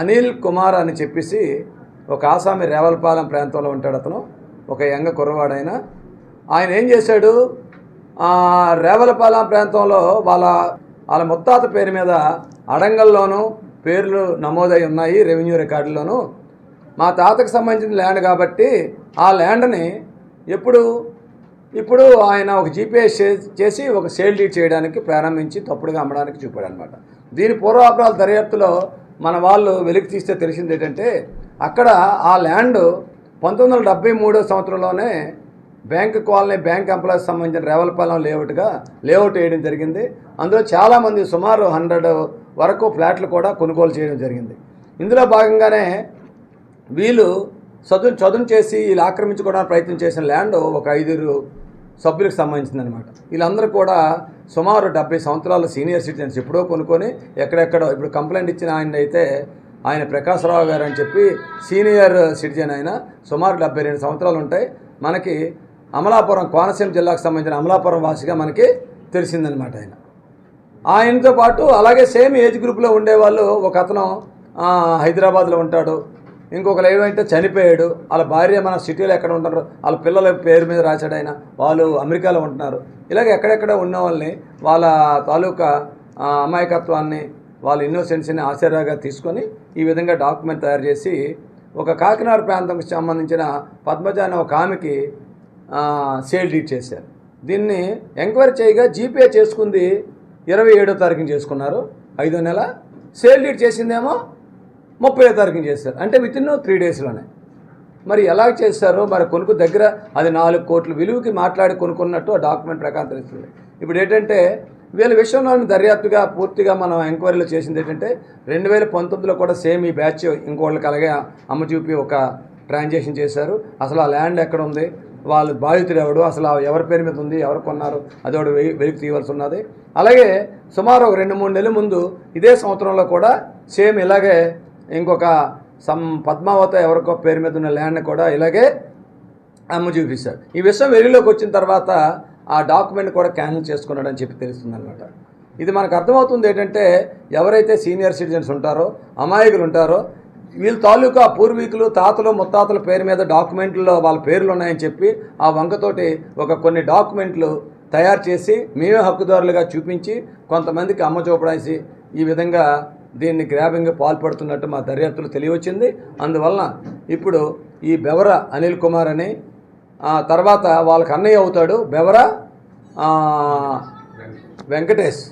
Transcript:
అనిల్ కుమార్ అని చెప్పేసి ఒక ఆసామి రేవలపాలెం ప్రాంతంలో ఉంటాడు అతను ఒక యంగ కుర్రవాడైన. ఆయన ఏం చేశాడు? రేవలపాలెం ప్రాంతంలో వాళ్ళ వాళ్ళ ముత్తాత పేరు మీద అడంగల్లోనూ పేర్లు నమోదై ఉన్నాయి రెవెన్యూ రికార్డుల్లోనూ. మా తాతకు సంబంధించిన ల్యాండ్ కాబట్టి ఆ ల్యాండ్ని ఎప్పుడు ఇప్పుడు ఆయన ఒక జీపీఎస్ చేసి ఒక సేల్ డీడ్ చేయడానికి ప్రారంభించి తప్పుడుగా అమ్మడానికి చూపాడు అనమాట దీని పూర్వాపరాల దర్యాప్తులో మన వాళ్ళు వెలికి తీస్తే తెలిసింది ఏంటంటే అక్కడ ఆ ల్యాండ్ పంతొమ్మిది వందల డెబ్బై మూడో సంవత్సరంలోనే బ్యాంక్ కాలనీ బ్యాంక్ ఎంప్లాయీస్ సంబంధించిన రేవలపాలెం లేఅవుట్గా లేఅవుట్ వేయడం జరిగింది. అందులో చాలామంది సుమారు హండ్రెడ్ వరకు ఫ్లాట్లు కూడా కొనుగోలు చేయడం జరిగింది. ఇందులో భాగంగానే వీళ్ళు చదువు చదును చేసి వీళ్ళు ఆక్రమించుకోవడానికి ప్రయత్నం చేసిన ల్యాండ్ ఒక ఐదుగురు సభ్యులకు సంబంధించిందనమాట వీళ్ళందరూ కూడా సుమారు డెబ్బై సంవత్సరాల సీనియర్ సిటిజన్స్ ఎప్పుడో కొనుక్కొని ఎక్కడెక్కడో ఇప్పుడు కంప్లైంట్ ఇచ్చిన ఆయన అయితే ఆయన ప్రకాశరావు గారు అని చెప్పి సీనియర్ సిటిజన్ ఆయన సుమారు డెబ్బై రెండు సంవత్సరాలు ఉంటాయి. మనకి అమలాపురం కోనసీమ జిల్లాకు సంబంధించిన అమలాపురం వాసిగా మనకి తెలిసిందనమాట ఆయన. ఆయనతో పాటు అలాగే సేమ్ ఏజ్ గ్రూప్లో ఉండేవాళ్ళు ఒక అతను హైదరాబాద్లో ఉంటాడు. ఇంకొకరు అయితే చనిపోయాడు వాళ్ళ భార్య మన సిటీలో ఎక్కడ ఉంటారు వాళ్ళ పిల్లల పేరు మీద రాశాడు ఆయన. వాళ్ళు అమెరికాలో ఉంటున్నారు. ఇలాగ ఎక్కడెక్కడ ఉన్న వాళ్ళని వాళ్ళ తాలూకా అమాయకత్వాన్ని వాళ్ళ ఇన్నోసెన్స్ని ఆశ్చర్యంగా తీసుకొని ఈ విధంగా డాక్యుమెంట్ తయారు చేసి ఒక కాకినాడ ప్రాంతంకి సంబంధించిన పద్మజ అనే ఒక ఆమెకి సేల్ డీట్ చేశారు. దీన్ని ఎంక్వైరీ చేయగా జీపే చేసుకుంది ఇరవై ఏడో తారీఖున చేసుకున్నారు. ఐదో నెల సేల్ డీట్ చేసిందేమో ముప్పై తారీఖున చేశారు. అంటే విత్ ఇన్ త్రీ డేస్లోనే మరి ఎలా చేశారో మరి కొనుక్కు దగ్గర అది నాలుగు కోట్ల విలువకి మాట్లాడి కొనుక్కున్నట్టు ఆ డాక్యుమెంట్ ప్రకారం తెలుస్తుంది. ఇప్పుడు ఏంటంటే వీళ్ళ విషయంలో దర్యాప్తుగా పూర్తిగా మనం ఎంక్వైరీలో చేసింది ఏంటంటే రెండు వేల పంతొమ్మిదిలో కూడా సేమ్ ఈ బ్యాచ్ ఇంకోళ్ళకి అలాగే అమ్మ చూపి ఒక ట్రాన్సాక్షన్ చేశారు. అసలు ఆ ల్యాండ్ ఎక్కడ ఉంది? వాళ్ళు బాధితుడు ఎవడు? అసలు ఆ ఎవరి పేరు మీద ఉంది? ఎవరు కొన్నారు? అది ఒకటి వెలికి తీయవలసి ఉన్నది. అలాగే సుమారు ఒక రెండు మూడు నెలల ముందు ఇదే సంవత్సరంలో కూడా సేమ్ ఇలాగే ఇంకొక సం పద్మావత ఎవరికో పేరు మీద ఉన్న ల్యాండ్ కూడా ఇలాగే అమ్మ చూపిస్తాడు. ఈ విషయం వెలుగులోకి వచ్చిన తర్వాత ఆ డాక్యుమెంట్ కూడా క్యాన్సిల్ చేసుకున్నాడని చెప్పి తెలుస్తుంది అనమాట ఇది మనకు అర్థమవుతుంది ఏంటంటే ఎవరైతే సీనియర్ సిటిజన్స్ ఉంటారో అమాయకులు ఉంటారో వీళ్ళ తాలూకా పూర్వీకులు తాతలు ముత్తాతల పేరు మీద డాక్యుమెంట్లో వాళ్ళ పేర్లు ఉన్నాయని చెప్పి ఆ వంకతోటి ఒక కొన్ని డాక్యుమెంట్లు తయారు చేసి మేమే హక్కుదారులుగా చూపించి కొంతమందికి అమ్మ చూపడాసి ఈ విధంగా దీన్ని గ్రాబింగ్ పాల్పడుతున్నట్టు మా దర్యాప్తులు తెలియవచ్చింది. అందువలన ఇప్పుడు ఈ బెవర అనిల్ కుమార్ అని ఆ తర్వాత వాళ్ళకి అన్నయ్య అవుతాడు బెవర వెంకటేష్.